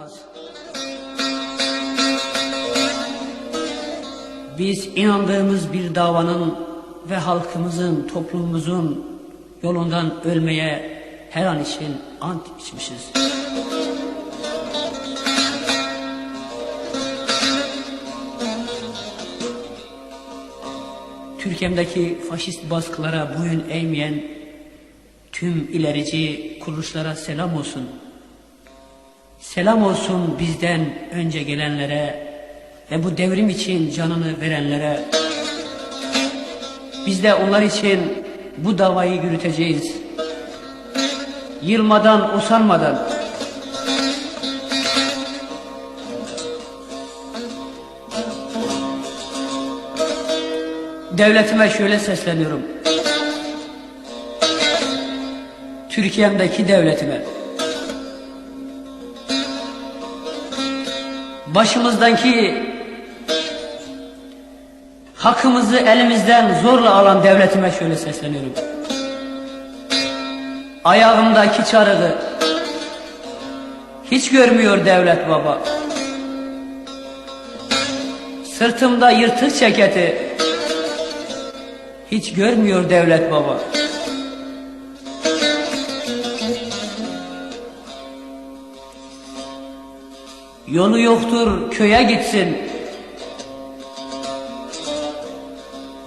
olamaz. Biz inandığımız bir davanın ve halkımızın, toplumumuzun yolundan ölmeye her an için ant içmişiz. Türkiye'mdeki faşist baskılara boyun eğmeyen tüm ilerici kuruluşlara selam olsun. Selam olsun bizden önce gelenlere ve bu devrim için canını verenlere. Biz de onlar için bu davayı yürüteceğiz. Yılmadan, usanmadan. Devletime şöyle sesleniyorum. Türkiye'mdeki devletime. Başımızdaki hakkımızı elimizden zorla alan devletime şöyle sesleniyorum. Ayağımdaki çarığı hiç görmüyor devlet baba. Sırtımda yırtık ceketi hiç görmüyor devlet baba. Yolu yoktur köye gitsin.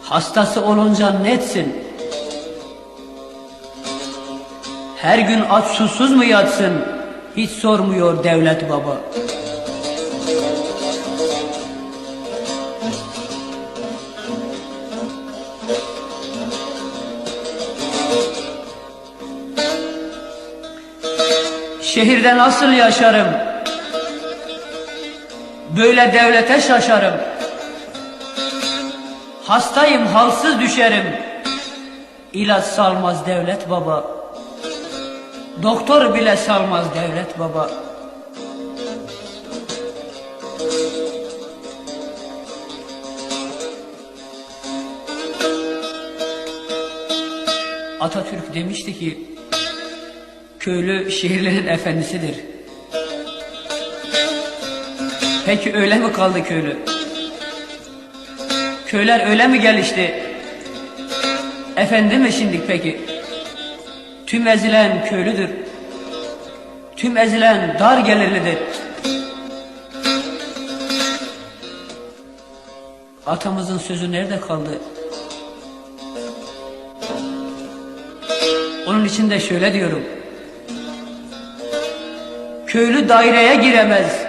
Hastası olunca netsin. Her gün aç susuz mu yatsın? Hiç sormuyor devlet baba. Şehirde nasıl yaşarım? Böyle devlete şaşarım. Hastayım halsız düşerim. İlaç salmaz devlet baba. Doktor bile salmaz devlet baba. Atatürk demişti ki köylü şehirlerin efendisidir. Peki öyle mi kaldı köylü? Köyler öyle mi gelişti? Efendi mi şimdi peki? Tüm ezilen köylüdür. Tüm ezilen dar gelirlidir. Atamızın sözü nerede kaldı? Onun için de şöyle diyorum. Köylü daireye giremez.